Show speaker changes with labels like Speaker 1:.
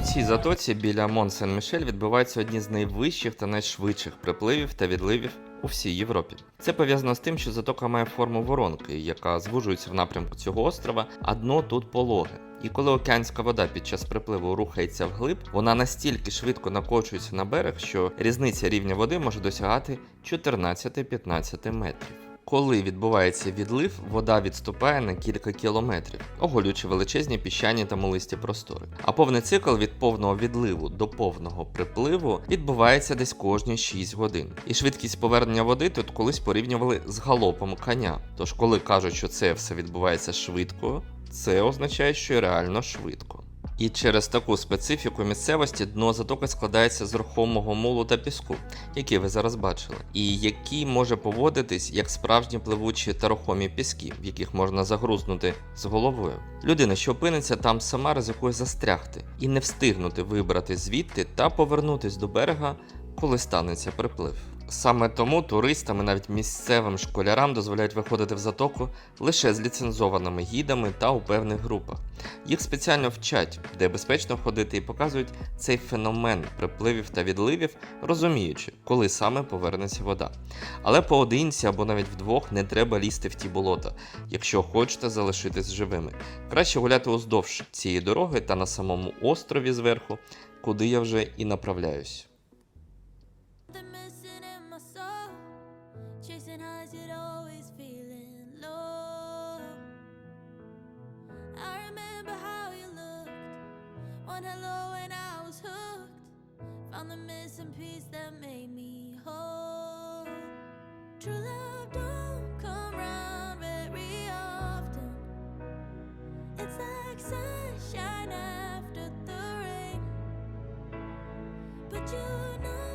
Speaker 1: У цій затоці біля Мон-Сен-Мішель відбуваються одні з найвищих та найшвидших припливів та відливів у всій Європі. Це пов'язано з тим, що затока має форму воронки, яка звужується в напрямку цього острова, а дно тут пологе. І коли океанська вода під час припливу рухається вглиб, вона настільки швидко накочується на берег, що різниця рівня води може досягати 14-15 метрів. Коли відбувається відлив, вода відступає на кілька кілометрів, оголюючи величезні піщані та молисті простори. А повний цикл від повного відливу до повного припливу відбувається десь кожні 6 годин. І швидкість повернення води тут колись порівнювали з галопом коня. Тож, коли кажуть, що це все відбувається швидко, це означає, що реально швидко. І через таку специфіку місцевості дно затоки складається з рухомого мулу та піску, який ви зараз бачили, і який може поводитись як справжні пливучі та рухомі піски, в яких можна загрузнути з головою. Людина, що опиниться там, сама ризикує застрягти і не встигнути вибрати звідти та повернутись до берега, коли станеться приплив. Саме тому туристам і навіть місцевим школярам дозволяють виходити в затоку лише з ліцензованими гідами та у певних групах. Їх спеціально вчать, де безпечно ходити, і показують цей феномен припливів та відливів, розуміючи, коли саме повернеться вода. Але поодинці або навіть вдвох не треба лізти в ті болота, якщо хочете залишитись живими. Краще гуляти уздовж цієї дороги та на самому острові зверху, куди я вже і направляюсь.
Speaker 2: Chasing highs, yet always feeling low. I remember how you looked. One hello and I was hooked. Found the missing piece that made me whole. True love don't come round very often. It's like sunshine after the rain. But you know